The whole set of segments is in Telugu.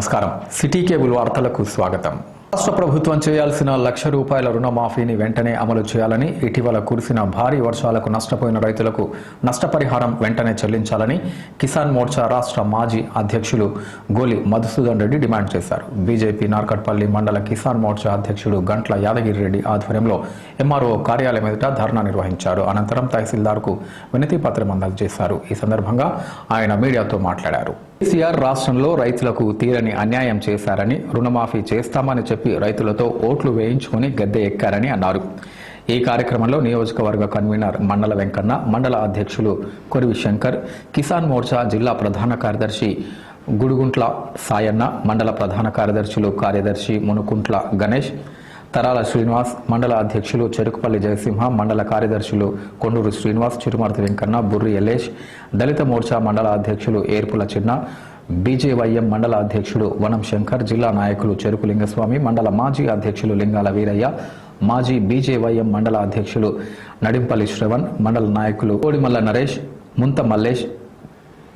నమస్కారం. సిటీ కేబుల్ వార్తలకు స్వాగతం. రాష్ట్ర ప్రభుత్వం చేయాల్సిన లక్ష రూపాయల రుణమాఫీని వెంటనే అమలు చేయాలని ఇటీవల కురిసిన భారీ వర్షాలకు నష్టపోయిన రైతులకు నష్టపరిహారం వెంటనే చెల్లించాలని కిసాన్ మోర్చా రాష్ట్ర మాజీ అధ్యక్షులు గోలి మధుసూదన్ రెడ్డి డిమాండ్ చేశారు. బీజేపీ నార్కట్పల్లి మండల కిసాన్ మోర్చా అధ్యక్షుడు గంట్ల యాదగిరి రెడ్డి ఆధ్వర్యంలో ఎంఆర్ఓ కార్యాలయం ఎదుట ధర్నా నిర్వహించారు. అనంతరం తహసీల్దార్కు వినతి పత్రం అందజేశారు. ఈ సందర్భంగా ఆయన మీడియాతో మాట్లాడారు. కేసీఆర్ రాష్ట్రంలో రైతులకు తీరని అన్యాయం చేశారని రుణమాఫీ చేస్తామని చెప్పి రైతులతో ఓట్లు వేయించుకుని గద్దె ఎక్కారని అన్నారు. ఈ కార్యక్రమంలో నియోజకవర్గ కన్వీనర్ మండల వెంకన్న మండల అధ్యక్షులు కొరివి శంకర్ కిసాన్ మోర్చా జిల్లా ప్రధాన కార్యదర్శి గుడుగుంట్ల సాయన్న మండల ప్రధాన కార్యదర్శులు కార్యదర్శి మునుకుంట్ల గణేష్ తరాల శ్రీనివాస్ మండల అధ్యక్షులు చెరుకుపల్లి జయసింహ మండల కార్యదర్శులు కొండూరు శ్రీనివాస్ చిరుమర్తి వెంకన్న బుర్రి యలేష్ దళిత మోర్చా మండల అధ్యక్షులు ఏర్పుల చిన్న బీజేవైఎం మండల అధ్యక్షుడు వనం శంకర్ జిల్లా నాయకులు చెరుకు లింగస్వామి మండల మాజీ అధ్యక్షులు లింగాల వీరయ్య మాజీ బీజేవైఎం మండల అధ్యక్షులు నడింపల్లి శ్రవణ్ మండల నాయకులు కోడిమల్ల నరేష్ ముంత మల్లేష్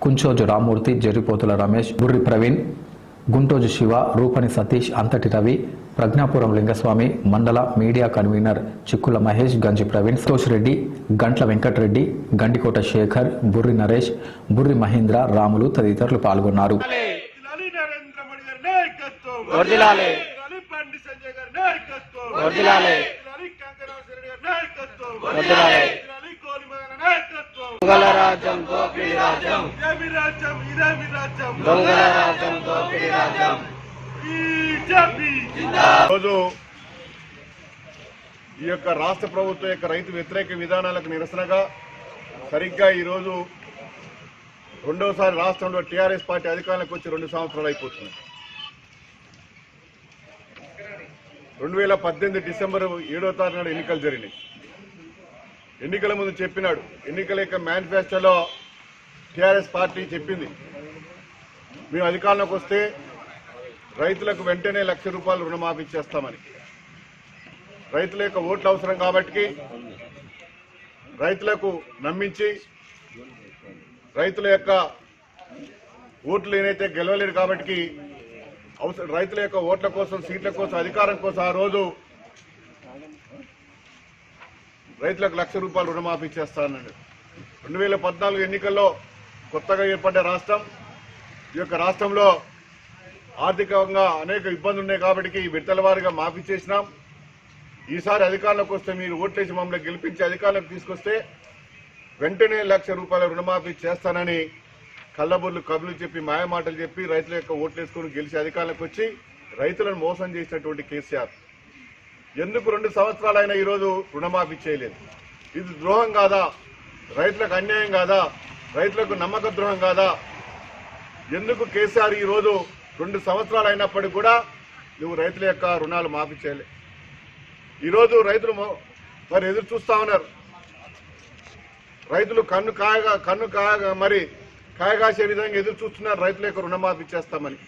కుంచోజు రామూర్తి జర్రిపోతుల రమేష్ బుర్రి ప్రవీణ్ గుంటోజు శివ రూపణి సతీష్ అంతటి రవి ప్రజ్ఞాపురం లింగస్వామి మండల మీడియా కన్వీనర్ చిక్కుల మహేష్ గంజి ప్రవీణ్ సంతోష్ రెడ్డి గంట్ల వెంకటరెడ్డి గండికోట శేఖర్ బుర్రి నరేష్ బుర్రి మహేంద్ర రాములు తదితరులు పాల్గొన్నారు. దొంగల రాజ్యం దోపిడి రాజ్యం. ఇదేమి రాజ్యం? ఇదేమి రాజ్యం? దొంగల రాజ్యం దోపిడి రాజ్యం. రోజు ఈ యొక్క రాష్ట్ర ప్రభుత్వం యొక్క రైతు వ్యతిరేక విధానాలకు నిరసనగా సరిగ్గా ఈరోజు రెండవసారి రాష్ట్రంలో టీఆర్ఎస్ పార్టీ అధికారంలోకి వచ్చి రెండు సంవత్సరాలు అయిపోతుంది. రెండు వేల పద్దెనిమిది డిసెంబర్ ఏడో తారీఖు నాడు ఎన్నికలు జరిగినాయి. ఎన్నికల ముందు చెప్పినాడు ఎన్నికల యొక్క మేనిఫెస్టోలో టీఆర్ఎస్ పార్టీ చెప్పింది. మేము అధికారంలోకి వస్తే రైతులకు వెంటనే లక్ష రూపాయలు రుణమాఫీ చేస్తామని. రైతుల యొక్క ఓట్లు అవసరం కాబట్టి రైతులకు నమ్మించి రైతుల యొక్క ఓట్లు ఏనైతే గెలవలేరు కాబట్టి అవసరం రైతుల యొక్క ఓట్ల కోసం సీట్ల కోసం అధికారం కోసం ఆ రోజు రైతులకు లక్ష రూపాయలు రుణమాఫీ చేస్తానండి రెండు వేల పద్నాలుగు ఎన్నికల్లో కొత్తగా ఏర్పడ్డ రాష్ట్రం ఈ యొక్క రాష్ట్రంలో ఆర్థికంగా అనేక ఇబ్బందులు ఉన్నాయి కాబట్టి విడతల వారిగా మాఫీ చేసినాం. ఈసారి అధికారంలోకి వస్తే మీరు ఓట్లేసి మమ్మల్ని గెలిపించి అధికారంలోకి తీసుకొస్తే వెంటనే లక్ష రూపాయల రుణమాఫీ చేస్తానని కళ్ళబొర్లు కబులు చెప్పి మాయమాటలు చెప్పి రైతుల యొక్క ఓట్లేసుకుని గెలిచి అధికారంలోకి వచ్చి రైతులను మోసం చేసినటువంటి కేసీఆర్. ఎందుకు రెండు సంవత్సరాలైనా ఈరోజు రుణమాఫీ చేయలేదు? ఇది ద్రోహం కాదా? రైతులకు అన్యాయం కాదా? రైతులకు నమ్మక ద్రోహం కాదా? ఎందుకు కేసీఆర్ ఈ రోజు రెండు సంవత్సరాలు అయినప్పటికీ కూడా నువ్వు రైతుల యొక్క రుణాలు మాఫీ చేయలే. ఈరోజు రైతులు మరి ఎదురు చూస్తా ఉన్నారు. రైతులు కన్ను కాయగా కన్ను కాయగా మరి కాయగాసే విధంగా ఎదురు చూస్తున్నారు రైతుల యొక్క రుణమాఫీ చేస్తామని.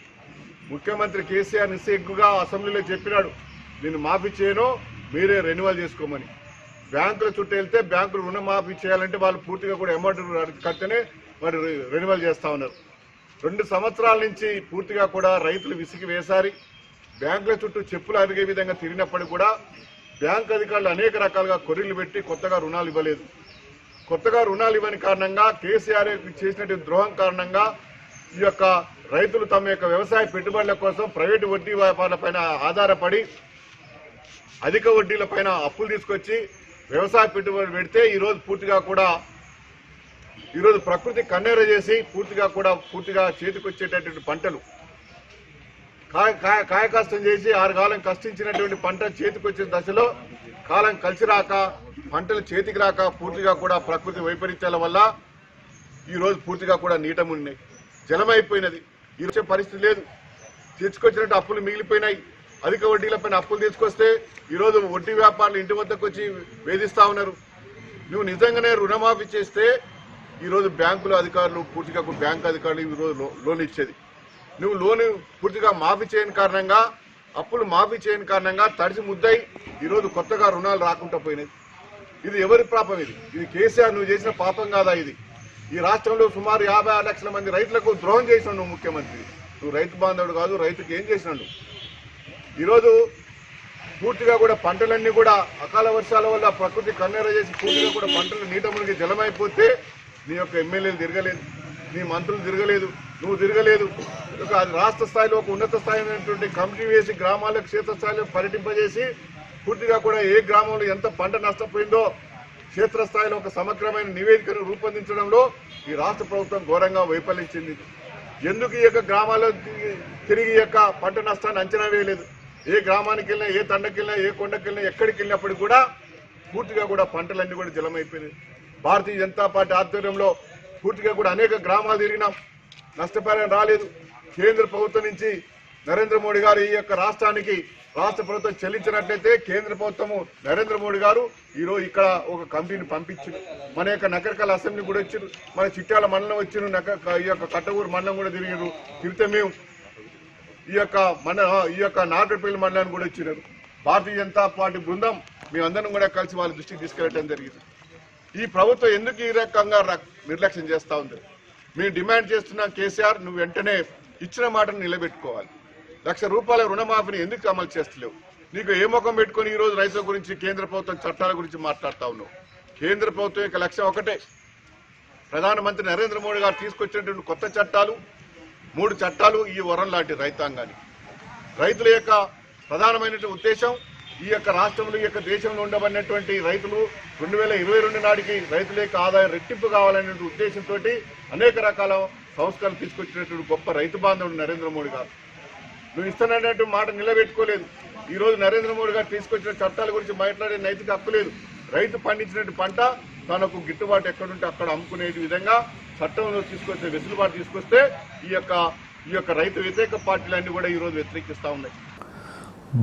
ముఖ్యమంత్రి కేసీఆర్ నిస్సెగ్గుగా అసెంబ్లీలో చెప్పినాడు నేను మాఫీ చేయను మీరే రెన్యువల్ చేసుకోమని. బ్యాంకుల చుట్టూ వెళ్తే బ్యాంకులు రుణమాఫీ చేయాలంటే వాళ్ళు పూర్తిగా కూడా అమౌంట్ కడితేనే మరి రెన్యువల్ చేస్తా ఉన్నారు. రెండు సంవత్సరాల నుంచి పూర్తిగా కూడా రైతులు విసిగి వేసారి బ్యాంకుల చుట్టూ చెప్పులు అరిగే విధంగా తిరిగినప్పటికీ కూడా బ్యాంక్ అధికారులు అనేక రకాలుగా కొర్రీలు పెట్టి కొత్తగా రుణాలు ఇవ్వలేదు. కొత్తగా రుణాలు ఇవ్వని కారణంగా కేసీఆర్ చేసినటువంటి ద్రోహం కారణంగా ఈ యొక్క రైతులు తమ యొక్క వ్యవసాయ పెట్టుబడుల కోసం ప్రైవేటు వడ్డీ వ్యాపారాలపైన ఆధారపడి అధిక వడ్డీల పైన అప్పులు తీసుకొచ్చి వ్యవసాయ పెట్టుబడి పెడితే ఈరోజు పూర్తిగా కూడా ఈరోజు ప్రకృతి కన్నెర చేసి పూర్తిగా కూడా పూర్తిగా చేతికొచ్చేటటువంటి పంటలు. కాయ కాయ కాయ కష్టం చేసి ఆరు కాలం కష్టించినటువంటి పంట చేతికొచ్చే దశలో కాలం కలిసి రాక పంటలు చేతికి రాక పూర్తిగా కూడా ప్రకృతి వైపరీత్యాల వల్ల ఈరోజు పూర్తిగా కూడా నీటమున్నాయి జలమైపోయినది. ఈ పరిస్థితి లేదు. తెచ్చుకొచ్చినట్టు అప్పులు మిగిలిపోయినాయి. అధిక వడ్డీలపైన అప్పులు తీసుకొస్తే ఈరోజు వడ్డీ వ్యాపారులు ఇంటి వద్దకు వచ్చి వేధిస్తా ఉన్నారు. నువ్వు నిజంగానే రుణమాఫీ చేస్తే ఈరోజు బ్యాంకుల అధికారులు పూర్తిగా బ్యాంక్ అధికారులు ఈరోజు లోన్ ఇచ్చేది. నువ్వు లోన్ పూర్తిగా మాఫీ చేయని కారణంగా అప్పులు మాఫీ చేయని కారణంగా తడిసి ముద్దై ఈరోజు కొత్తగా రుణాలు రాకుండా పోయినాయి. ఇది ఎవరి పాపం ఇది? ఇది కేసీఆర్ నువ్వు చేసిన పాపం కాదా ఇది? ఈ రాష్ట్రంలో సుమారు యాభై ఆరు లక్షల మంది రైతులకు ద్రోహం చేసిన నువ్వు ముఖ్యమంత్రి. నువ్వు రైతు బాంధవుడు కాదు రైతుకి ఏం చేసినాడు? ఈరోజు పూర్తిగా కూడా పంటలన్నీ కూడా అకాల వర్షాల వల్ల ప్రకృతి కన్నెర చేసి పూర్తిగా కూడా పంటలు నీట మునిగి జలమైపోతే నీ యొక్క ఎమ్మెల్యేలు తిరగలేదు నీ మంత్రులు తిరగలేదు నువ్వు తిరగలేదు. ఒక అది రాష్ట్ర స్థాయిలో ఒక ఉన్నత స్థాయి కమిటీ వేసి గ్రామాల క్షేత్రస్థాయిలో పర్యటింపజేసి పూర్తిగా కూడా ఏ గ్రామంలో ఎంత పంట నష్టపోయిందో క్షేత్రస్థాయిలో ఒక సమగ్రమైన నివేదికను రూపొందించడంలో ఈ రాష్ట్ర ప్రభుత్వం ఘోరంగా వైఫల్యించింది. ఎందుకు ఈ యొక్క గ్రామాల్లో తిరిగి- యొక్క పంట నష్టాన్ని అంచనా వేయలేదు? ఏ గ్రామానికి వెళ్ళినా ఏ తండకి వెళ్ళినా ఏ కొండకి వెళ్ళినా ఎక్కడికి వెళ్ళినప్పటికీ కూడా పూర్తిగా కూడా పంటలన్నీ కూడా జలమైపోయినాయి. భారతీయ జనతా పార్టీ ఆధ్వర్యంలో పూర్తిగా కూడా అనేక గ్రామాలు తిరిగినాం. నష్టపరిహారం రాలేదు. కేంద్ర ప్రభుత్వం నుంచి నరేంద్ర మోడీ గారు ఈ యొక్క రాష్ట్రానికి రాష్ట్ర ప్రభుత్వం చెల్లించినట్లయితే కేంద్ర ప్రభుత్వము నరేంద్ర మోడీ గారు ఈరోజు ఇక్కడ ఒక కమిటీని పంపించారు మన యొక్క నకరకల్ అసెంబ్లీ కూడా వచ్చారు మన చిట్యాల మండలం వచ్చిన నక ఈ యొక్క కట్టగూరు మండలం కూడా తిరిగారు తిరిగితే మేము ఈ యొక్క మన ఈ యొక్క నాగరపల్లి మండలాన్ని కూడా వచ్చినారు భారతీయ జనతా పార్టీ బృందం మేమందరం కూడా కలిసి వాళ్ళ దృష్టికి తీసుకెళ్ళటం జరిగింది. ఈ ప్రభుత్వం ఎందుకు ఈ రకంగా నిర్లక్ష్యం చేస్తూ ఉంది? మేము డిమాండ్ చేస్తున్నాం కేసీఆర్ నువ్వు వెంటనే ఇచ్చిన మాటను నిలబెట్టుకోవాలి. లక్ష రూపాయల రుణమాఫీని ఎందుకు అమలు చేస్తలేవు? నీకు ఏ ముఖం పెట్టుకొని ఈరోజు రైతుల గురించి కేంద్ర ప్రభుత్వం చట్టాల గురించి మాట్లాడుతూ ఉన్నావు? కేంద్ర ప్రభుత్వం యొక్క లక్ష్యం ఒకటే. ప్రధానమంత్రి నరేంద్ర మోడీ గారు తీసుకొచ్చినటువంటి కొత్త చట్టాలు మూడు చట్టాలు ఈ వరం లాంటి రైతాంగానికి రైతుల యొక్క ప్రధానమైనటువంటి ఉద్దేశం ఈ యొక్క రాష్ట్రంలో ఈ యొక్క దేశంలో ఉండబడినటువంటి రైతులు రెండు వేల ఇరవై రెండు నాటికి రైతుల యొక్క ఆదాయం రెట్టింపు కావాలనే ఉద్దేశంతో అనేక రకాల సంస్కరణలు తీసుకొచ్చినటువంటి గొప్ప రైతు బాంధవుడు నరేంద్ర మోడీ గారు. నువ్వు ఇస్తానన్నట్టు మాట నిలబెట్టుకోలేదు. ఈరోజు నరేంద్ర మోడీ గారు తీసుకొచ్చిన చట్టాల గురించి మాట్లాడే నైతిక హక్కు లేదు. రైతు పండించినట్టు పంట తనకు గిట్టుబాటు ఎక్కడుంటే అక్కడ అమ్ముకునే విధంగా చట్టంలో తీసుకొచ్చే వెసులుబాటు తీసుకొస్తే ఈ యొక్క ఈ యొక్క రైతు వ్యతిరేక పార్టీలన్నీ కూడా ఈరోజు వ్యతిరేకిస్తూ ఉన్నాయి.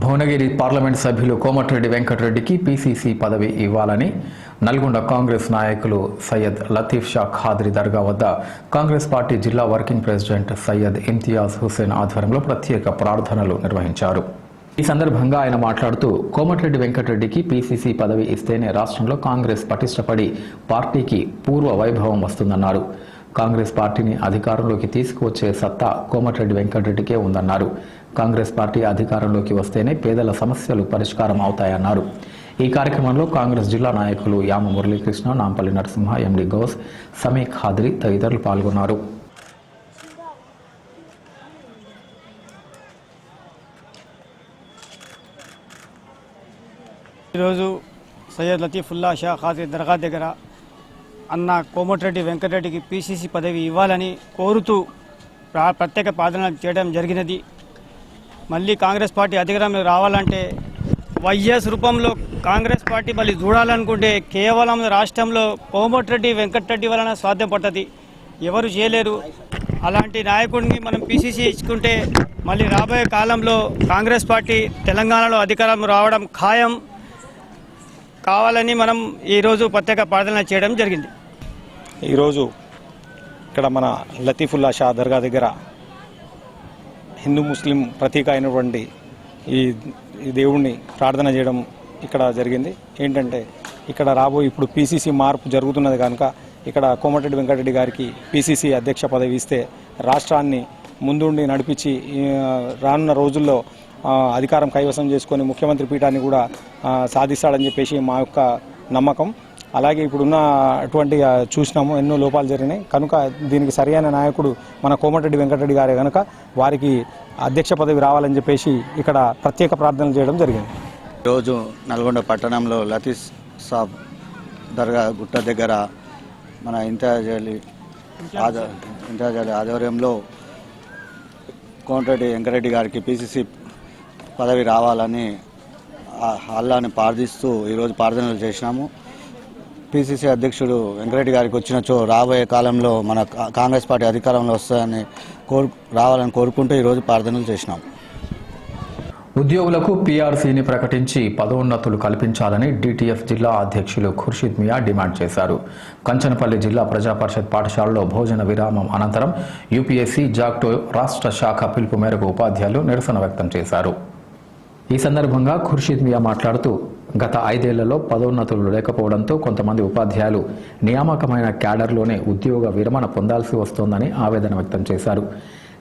భువనగిరి పార్లమెంట్ సభ్యులు కోమటిరెడ్డి వెంకటరెడ్డికి పీసీసీ పదవి ఇవ్వాలని నల్గొండ కాంగ్రెస్ నాయకులు సయ్యద్ లతీఫ్ షా ఖాద్రి దర్గా వద్ద కాంగ్రెస్ పార్టీ జిల్లా వర్కింగ్ ప్రెసిడెంట్ సయ్యద్ ఇమ్తియాజ్ హుసేన్ ఆధ్వర్యంలో ప్రత్యేక ప్రార్థనలు నిర్వహించారు. ఈ సందర్భంగా ఆయన మాట్లాడుతూ కోమటిరెడ్డి వెంకటరెడ్డికి పీసీసీ పదవి ఇస్తేనే రాష్ట్రంలో కాంగ్రెస్ పటిష్టపడి పార్టీకి పూర్వ వైభవం వస్తుందన్నారు. కాంగ్రెస్ పార్టీని అధికారంలోకి తీసుకువచ్చే సత్తా కోమటిరెడ్డి వెంకటరెడ్డికే ఉందన్నారు. కాంగ్రెస్ పార్టీ అధికారంలోకి వస్తేనే పేదల సమస్యలు పరిష్కారం అవుతాయన్నారు. ఈ కార్యక్రమంలో కాంగ్రెస్ జిల్లా నాయకులు యామ మురళీకృష్ణ నాంపల్లి నరసింహ ఎండి గౌస్ సమీక్ ఖాద్రి తదితరులు పాల్గొన్నారు. ఈరోజు సయ్యద్ లతీఫుల్లా షా ఖాజీ దర్గా దగ్గర అన్న కోమటిరెడ్డి వెంకటరెడ్డికి పీసీసీ పదవి ఇవ్వాలని కోరుతూ ప్రత్యేక ప్రార్థన చేయడం జరిగినది. మళ్ళీ కాంగ్రెస్ పార్టీ అధికారంలో రావాలంటే వైఎస్ రూపంలో కాంగ్రెస్ పార్టీ మళ్ళీ చూడాలనుకుంటే కేవలం రాష్ట్రంలో కోమటిరెడ్డి వెంకటరెడ్డి వలన సాధ్యపడ్డది ఎవరు చేయలేరు. అలాంటి నాయకుడిని మనం పీసీసీ ఇచ్చుకుంటే మళ్ళీ రాబోయే కాలంలో కాంగ్రెస్ పార్టీ తెలంగాణలో అధికారం రావడం ఖాయం కావాలని మనం ఈరోజు ప్రత్యేక ప్రార్థన చేయడం జరిగింది. ఈరోజు ఇక్కడ మన లతీఫుల్లా షా దర్గా దగ్గర హిందూ ముస్లిం ప్రతీక అయినటువంటి ఈ దేవుణ్ణి ప్రార్థన చేయడం ఇక్కడ జరిగింది. ఏంటంటే ఇక్కడ రాబోయే ఇప్పుడు పీసీసీ మార్పు జరుగుతున్నది కనుక ఇక్కడ కోమటిరెడ్డి వెంకటరెడ్డి గారికి పీసీసీ అధ్యక్ష పదవి ఇస్తే రాష్ట్రాన్ని ముందుండి నడిపించి రానున్న రోజుల్లో అధికారం కైవసం చేసుకొని ముఖ్యమంత్రి పీఠాన్ని కూడా సాధిస్తాడని చెప్పేసి మా యొక్క నమ్మకం. అలాగే ఇప్పుడున్న అటువంటి చూసినాము ఎన్నో లోపాలు జరిగినాయి. కనుక దీనికి సరైన నాయకుడు మన కోమటిరెడ్డి వెంకటరెడ్డి గారే కనుక వారికి అధ్యక్ష పదవి రావాలని చెప్పేసి ఇక్కడ ప్రత్యేక ప్రార్థనలు చేయడం జరిగింది. రోజు నల్గొండ పట్టణంలో లతీఫ్ సాబ్ దర్గా గుట్ట దగ్గర మన ఇంతియాజ్ అలీ ఆద ఇంతియాజ్ అలీ ఆధ్వర్యంలో కోమటిరెడ్డి వెంకరెడ్డి గారికి పిసిసి పదవి రావాలని అల్లాని ప్రార్థిస్తూ ఈరోజు ప్రార్థనలు చేసినాము. పిసిసి అధ్యక్షుడు వెంకరెడ్డి గారికి వచ్చినచో రాబోయే కాలంలో మన కాంగ్రెస్ పార్టీ అధికారంలో వస్తుందని కోరు రావాలని కోరుకుంటూ ఈరోజు ప్రార్థనలు చేసినాం. ఉద్యోగులకు పీఆర్సీని ప్రకటించి పదోన్నతులు కల్పించాలని డిటిఎఫ్ జిల్లా అధ్యక్షులు ఖుర్షిద్ మియా డిమాండ్ చేశారు. కంచనపల్లి జిల్లా ప్రజా పరిషత్ పాఠశాలలో భోజన విరామం అనంతరం యూపీఎస్సీ జాక్టో రాష్ట్ర శాఖ పిలుపు మేరకు ఉపాధ్యాయులు నిరసన వ్యక్తం చేశారు. ఈ సందర్భంగా ఖుర్షిద్ మియా మాట్లాడుతూ గత ఐదేళ్ళలో పదోన్నతులు లేకపోవడంతో కొంతమంది ఉపాధ్యాయులు నియామకమైన క్యాడర్లోనే ఉద్యోగ విరమణ పొందాల్సి వస్తోందని ఆవేదన వ్యక్తం చేశారు.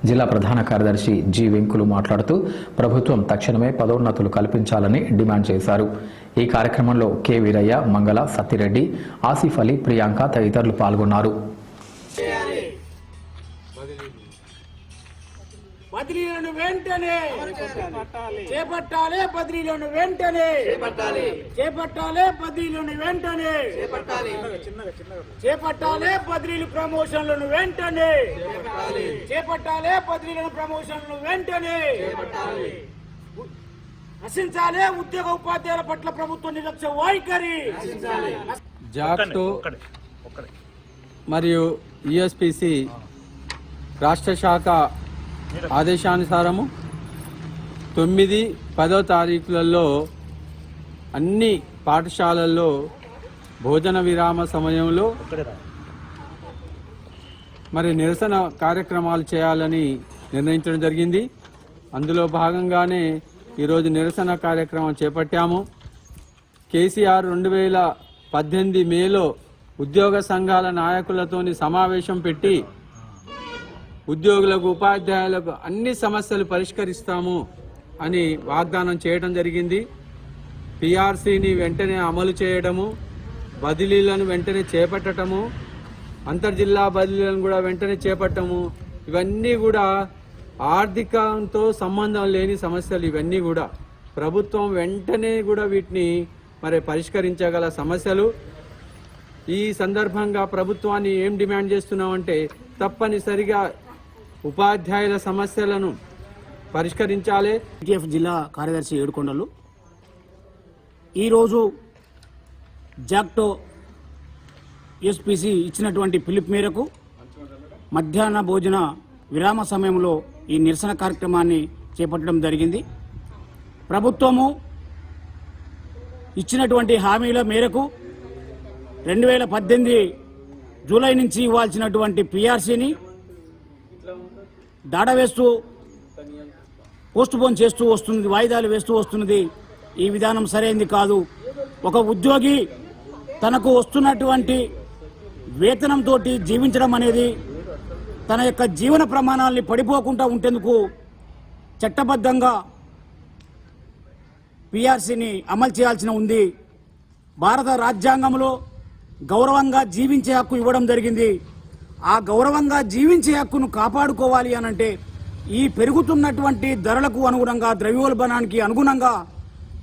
జిల్లా ప్రధాన కార్యదర్శి జి వెంకులు మాట్లాడుతూ ప్రభుత్వం తక్షణమే పదోన్నతులు కల్పించాలని డిమాండ్ చేశారు. ఈ కార్యక్రమంలో కె వీరయ్య మంగళ సత్తిరెడ్డి ఆసిఫ్ అలీ ప్రియాంక తదితరులు పాల్గొన్నారు. బదిలీలను వెంటనే చేపట్టాలి. బదిలీలను వెంటనే చేపట్టాలి. బదిలీలను వెంటనే చేపట్టాలి. బదిలీలు ప్రమోషన్లను వెంటనే చేపట్టాలి. బదిలీలను ప్రమోషన్లను వెంటనే నశించాలి ఉద్యోగ ఉపాధ్యాయుల పట్ల ప్రభుత్వ నిర్లక్ష్య వైఖరి. జాక్టో మరియు యుఎస్పిసి రాష్ట్ర శాఖ ఆదేశానుసారము తొమ్మిది పదో తారీఖులలో అన్ని పాఠశాలల్లో భోజన విరామ సమయంలో మరి నిరసన కార్యక్రమాలు చేయాలని నిర్ణయించడం జరిగింది. అందులో భాగంగానే ఈరోజు నిరసన కార్యక్రమం చేపట్టాము. కేసీఆర్ రెండు వేల పద్దెనిమిది మేలో ఉద్యోగ సంఘాల నాయకులతోని సమావేశం పెట్టి ఉద్యోగులకు ఉపాధ్యాయులకు అన్ని సమస్యలు పరిష్కరిస్తాము అని వాగ్దానం చేయడం జరిగింది. పిఆర్సీని వెంటనే అమలు చేయడము బదిలీలను వెంటనే చేపట్టడము అంతర్జిల్లా బదిలీలను కూడా వెంటనే చేపట్టము ఇవన్నీ కూడా ఆర్థికంతో సంబంధం లేని సమస్యలు ఇవన్నీ కూడా. ప్రభుత్వం వెంటనే కూడా వీటిని మరి పరిష్కరించగల సమస్యలు. ఈ సందర్భంగా ప్రభుత్వాన్ని ఏం డిమాండ్ చేస్తున్నామంటే తప్పనిసరిగా ఉపాధ్యాయుల సమస్యలను పరిష్కరించాలి. టీఎఫ్ జిల్లా కార్యదర్శి ఏడుకొండలు. ఈరోజు జాక్టో ఎస్పిసి ఇచ్చినటువంటి పిలుపు మేరకు మధ్యాహ్న భోజన విరామ సమయంలో ఈ నిరసన కార్యక్రమాన్ని చేపట్టడం జరిగింది. ప్రభుత్వము ఇచ్చినటువంటి హామీల మేరకు రెండు వేల పద్దెనిమిది జూలై నుంచి ఇవ్వాల్సినటువంటి పిఆర్సీని దాడవేస్తూ పోస్ట్ పోన్ చేస్తూ వస్తున్నది వాయిదాలు వేస్తూ వస్తున్నది ఈ విధానం సరైనది కాదు. ఒక ఉద్యోగి తనకు వస్తున్నటువంటి వేతనంతో జీవించడం అనేది తన యొక్క జీవన ప్రమాణాల్ని పడిపోకుండా ఉండేందుకు చట్టబద్ధంగా పిఆర్సీని అమలు చేయాల్సిన ఉంది. భారత రాజ్యాంగంలో గౌరవంగా జీవించే హక్కు ఇవ్వడం జరిగింది. ఆ గౌరవంగా జీవించే హక్కును కాపాడుకోవాలి అనంటే ఈ పెరుగుతున్నటువంటి ధరలకు అనుగుణంగా ద్రవ్యోల్బణానికి అనుగుణంగా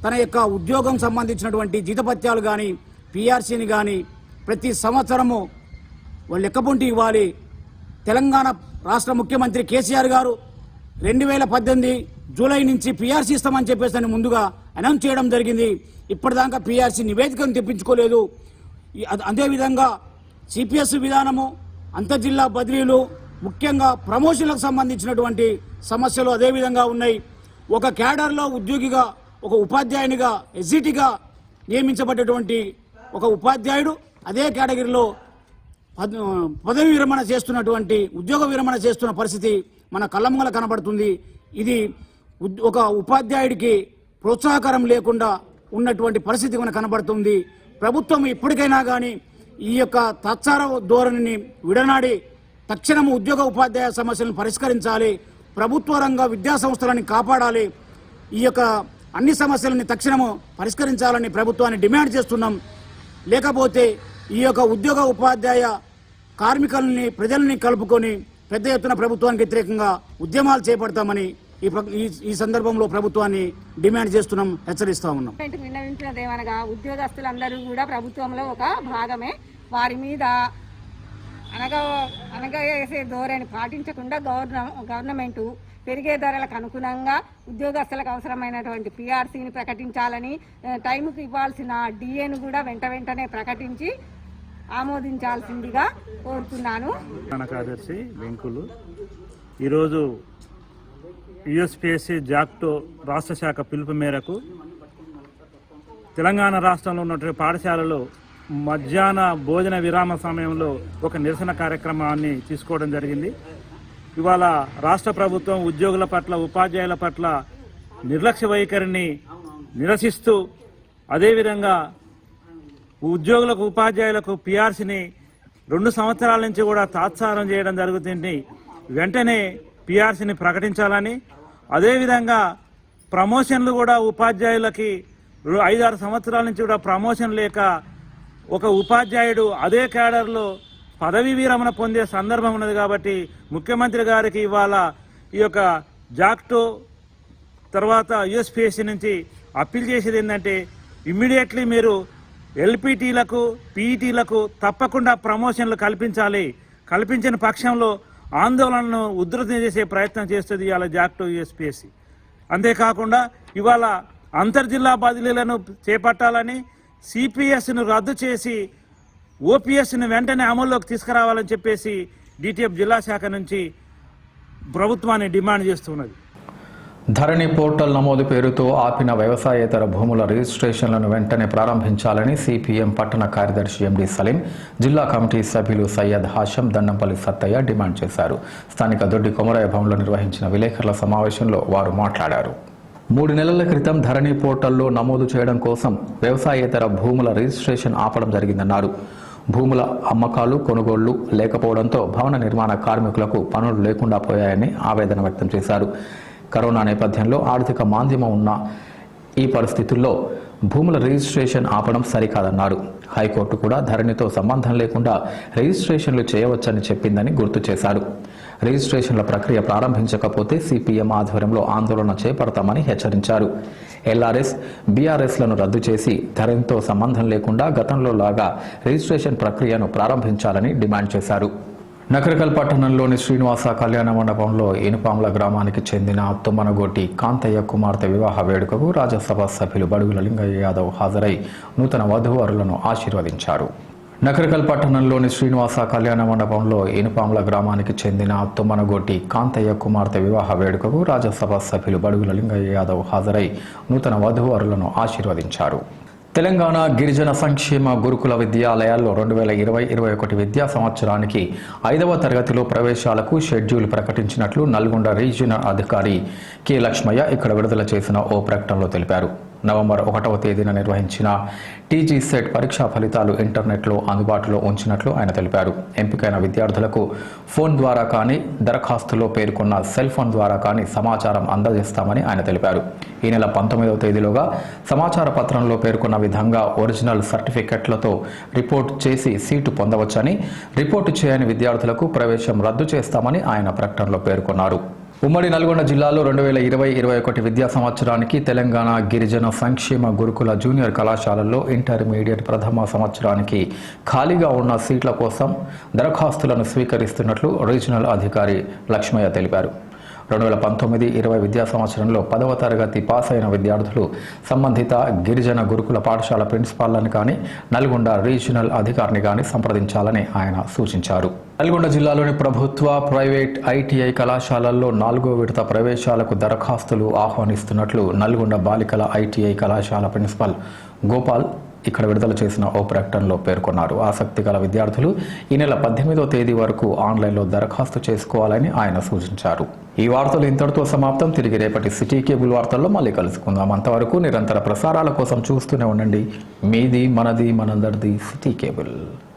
తన యొక్క ఉద్యోగం సంబంధించినటువంటి జీతపత్యాలు కానీ పిఆర్సీని కానీ ప్రతి సంవత్సరము వాళ్ళు లెక్కపొంటి ఇవ్వాలి. తెలంగాణ రాష్ట్ర ముఖ్యమంత్రి కేసీఆర్ గారు రెండు వేల పద్దెనిమిది జూలై నుంచి పిఆర్సీ ఇస్తామని చెప్పేసి దాన్ని ముందుగా అనౌన్స్ చేయడం జరిగింది. ఇప్పటిదాకా పిఆర్సీ నివేదికను తెప్పించుకోలేదు. అదేవిధంగా సిపిఎస్ విధానము అంతర్జిల్లా బదిలీలు ముఖ్యంగా ప్రమోషన్లకు సంబంధించినటువంటి సమస్యలు అదేవిధంగా ఉన్నాయి. ఒక క్యాడర్లో ఉద్యోగిగా ఒక ఉపాధ్యాయునిగా ఎస్జిటిగా నియమించబడ్డటువంటి ఒక ఉపాధ్యాయుడు అదే కేటగిరీలో పద- పదవి విరమణ చేస్తున్నటువంటి ఉద్యోగ విరమణ చేస్తున్న పరిస్థితి మన కళ్ళమ్మల కనబడుతుంది. ఇది ఉద్- ఒక ఉపాధ్యాయుడికి ప్రోత్సాహకరం లేకుండా ఉన్నటువంటి పరిస్థితి మనకు కనబడుతుంది. ప్రభుత్వం ఇప్పటికైనా కానీ ఈ యొక్క తత్సార ధోరణిని విడనాడి తక్షణం ఉద్యోగ ఉపాధ్యాయ సమస్యలను పరిష్కరించాలి ప్రభుత్వ రంగ విద్యా సంస్థలని కాపాడాలి ఈ యొక్క అన్ని సమస్యలని తక్షణము పరిష్కరించాలని ప్రభుత్వాన్ని డిమాండ్ చేస్తున్నాం. లేకపోతే ఈ యొక్క ఉద్యోగ ఉపాధ్యాయ కార్మికులని ప్రజల్ని కలుపుకొని పెద్ద ఎత్తున ప్రభుత్వానికి వ్యతిరేకంగా ఉద్యమాలు చేపడతామని ఈ ఈ- సందర్భంలో ప్రభుత్వాన్ని డిమాండ్ చేస్తున్నాం హెచ్చరిస్తా ఉన్నాం. విన్నవించినదేమనగా ఉద్యోగస్తులందరూ కూడా ప్రభుత్వంలో ఒక భాగమే. వారి మీద అనగా అనగేసే ధోరణి పాటించకుండా గవర్న గవర్నమెంట్ పెరిగే ధరలకు అనుగుణంగా ఉద్యోగస్తులకు అవసరమైనటువంటి పిఆర్సీని ప్రకటించాలని టైంకి ఇవ్వాల్సిన డిఏను కూడా వెంట వెంటనే ప్రకటించి ఆమోదించాల్సిందిగా కోరుతున్నాను. ప్రధాన కార్యదర్శి వెంకులు ఈరోజు యుఎస్పిఎస్సి జాక్టో రాష్ట్ర శాఖ పిలుపు మేరకు తెలంగాణ రాష్ట్రంలో ఉన్నటువంటి పాఠశాలలో మధ్యాహ్న భోజన విరామ సమయంలో ఒక నిరసన కార్యక్రమాన్ని తీసుకోవడం జరిగింది. ఇవాళ రాష్ట్ర ప్రభుత్వం ఉద్యోగుల పట్ల ఉపాధ్యాయుల పట్ల నిర్లక్ష్య వైఖరిని నిరసిస్తూ అదేవిధంగా ఉద్యోగులకు ఉపాధ్యాయులకు పిఆర్సీని రెండు సంవత్సరాల నుంచి కూడా తాత్సారం చేయడం జరుగుతుంది. వెంటనే పిఆర్సీని ప్రకటించాలని అదేవిధంగా ప్రమోషన్లు కూడా ఉపాధ్యాయులకి ఐదారు సంవత్సరాల నుంచి కూడా ప్రమోషన్ లేక ఒక ఉపాధ్యాయుడు అదే క్యాడర్లో పదవీ విరమణ పొందే సందర్భం ఉన్నది కాబట్టి ముఖ్యమంత్రి గారికి ఇవాళ ఈ యొక్క జాక్టో తర్వాత యుఎస్పిఎస్సి నుంచి అప్పీల్ చేసేది ఏంటంటే ఇమ్మీడియట్లీ మీరు ఎల్పిటీలకు పీఈటీలకు తప్పకుండా ప్రమోషన్లు కల్పించాలి. కల్పించిన పక్షంలో ఆందోళనను ఉధృతం చేసే ప్రయత్నం చేస్తుంది ఇవాళ జాక్టో యుఎస్పిఎస్సి. అంతేకాకుండా ఇవాళ అంతర్జిల్లా బదిలీలను చేపట్టాలని సిపిఎస్ను రద్దు చేసి ఓపీఎస్ను వెంటనే అమల్లోకి తీసుకురావాలని చెప్పేసి డిటిఎఫ్ జిల్లా శాఖ నుంచి ప్రభుత్వాన్ని డిమాండ్ చేస్తున్నది. ధరణి పోర్టల్ నమోదు పేరుతో ఆపిన వ్యవసాయేతర భూముల రిజిస్ట్రేషన్లను వెంటనే ప్రారంభించాలని సిపిఎం పట్టణ కార్యదర్శి ఎండి సలీం జిల్లా కమిటీ సభ్యులు సయ్యద్ హాషం దండంపల్లి సత్తయ్య డిమాండ్ చేశారు. స్థానిక దొడ్డి కొమరాయ భవన్లో నిర్వహించిన విలేకరుల సమావేశంలో వారు మాట్లాడారు. మూడు నెలల క్రితం ధరణి పోర్టల్లో నమోదు చేయడం కోసం వ్యవసాయేతర భూముల రిజిస్ట్రేషన్ ఆపడం జరిగిందన్నారు. భూముల అమ్మకాలు కొనుగోళ్ళు లేకపోవడంతో భవన నిర్మాణ కార్మికులకు పనులు లేకుండా పోయాయని ఆవేదన వ్యక్తం చేశారు. కరోనా నేపథ్యంలో ఆర్థిక మాంద్యమం ఉన్న ఈ పరిస్థితుల్లో భూముల రిజిస్ట్రేషన్ ఆపడం సరికాదన్నారు హైకోర్టు కూడా ధరణితో సంబంధం లేకుండా రిజిస్ట్రేషన్లు చేయవచ్చని చెప్పిందని గుర్తు చేశారు రిజిస్ట్రేషన్ల ప్రక్రియ ప్రారంభించకపోతే సిపిఎం ఆధ్వర్యంలో ఆందోళన చేపడతామని హెచ్చరించారు. ఎల్ఆర్ఎస్ బీఆర్ఎస్లను రద్దు చేసి ధరణితో సంబంధం లేకుండా గతంలో లాగా రిజిస్ట్రేషన్ ప్రక్రియను ప్రారంభించాలని డిమాండ్ చేశారు. నకరకల్ పట్టణంలోని శ్రీనివాస కళ్యాణ మండపంలో ఇనుపాంల గ్రామానికి చెందిన తుమ్మనగోటి కాంతయ్య కుమార్తె వివాహ వేడుకకు రాజ్యసభ సభ్యులు బడుగుల లింగయ్య యాదవ్ హాజరై నూతన వధువరులను ఆశీర్వదించారు. నకరకల్ పట్టణంలోని శ్రీనివాస కళ్యాణ మండపంలో ఇనుపాంల గ్రామానికి చెందిన తుమ్మనగోటి కాంతయ్య కుమార్తె వివాహ వేడుకకు రాజ్యసభ సభ్యులు బడుగుల లింగయ్య యాదవ్ హాజరై నూతన వధువరులను ఆశీర్వదించారు. తెలంగాణ గిరిజన సంక్షేమ గురుకుల విద్యాలయాల్లో రెండు వేల ఇరవై ఇరవై ఒకటి విద్యా సంవత్సరానికి ఐదవ తరగతిలో ప్రవేశాలకు షెడ్యూల్ ప్రకటించినట్లు నల్గొండ రీజియనల్ అధికారి కె లక్ష్మయ్య ఇక్కడ విడుదల చేసిన ఓ ప్రకటనలో తెలిపారు. నవంబర్ ఒకటవ తేదీన నిర్వహించిన టీజీ సెట్ పరీక్షా ఫలితాలు ఇంటర్నెట్లో అందుబాటులో ఉంచినట్లు ఆయన తెలిపారు. ఎంపికైన విద్యార్థులకు ఫోన్ ద్వారా కానీ దరఖాస్తులో పేర్కొన్న సెల్ ఫోన్ ద్వారా కానీ సమాచారం అందజేస్తామని ఆయన తెలిపారు. ఈ నెల పంతొమ్మిదవ తేదీలోగా సమాచార పత్రంలో పేర్కొన్న విధంగా ఒరిజినల్ సర్టిఫికెట్లతో రిపోర్ట్ చేసి సీటు పొందవచ్చని రిపోర్టు చేయని విద్యార్థులకు ప్రవేశం రద్దు చేస్తామని ఆయన ప్రకటనలో పేర్కొన్నారు. ఉమ్మడి నల్గొండ జిల్లాలో రెండు వేల ఇరవై ఇరవై ఒకటి విద్యా సంవత్సరానికి తెలంగాణ గిరిజన సంక్షేమ గురుకుల జూనియర్ కళాశాలల్లో ఇంటర్మీడియట్ ప్రథమ సంవత్సరానికి ఖాళీగా ఉన్న సీట్ల కోసం దరఖాస్తులను స్వీకరిస్తున్నట్లు రీజనల్ అధికారి లక్ష్మయ్య తెలిపారు. రెండు వేల పంతొమ్మిది ఇరవై విద్యా సంవత్సరంలో పదవ తరగతి పాస్ అయిన విద్యార్థులు సంబంధిత గిరిజన గురుకుల పాఠశాల ప్రిన్సిపాల్లను కానీ నల్గొండ రీజనల్ అధికారిని కానీ సంప్రదించాలని ఆయన సూచించారు. నల్గొండ జిల్లాలోని ప్రభుత్వ ప్రైవేట్ ఐటీఐ కళాశాలల్లో నాలుగో విడత ప్రవేశాలకు దరఖాస్తులు ఆహ్వానిస్తున్నట్లు నల్గొండ బాలికల ఐటీఐ కళాశాల ప్రిన్సిపల్ గోపాల్ ఇక్కడ విడుదల చేసిన ఓ ప్రకటనలో పేర్కొన్నారు. ఆసక్తి గల విద్యార్థులు ఈ నెల పద్దెనిమిదో తేదీ వరకు ఆన్లైన్లో దరఖాస్తు చేసుకోవాలని ఆయన సూచించారు. ఈ వార్తలు ఇంతటితో సమాప్తం. తిరిగి రేపటి సిటీ కేబుల్ వార్తల్లో మళ్ళీ కలుసుకుందాం. అంతవరకు నిరంతర ప్రసారాల కోసం చూస్తూనే ఉండండి. మీది మనది మనందరిది సిటీ కేబుల్.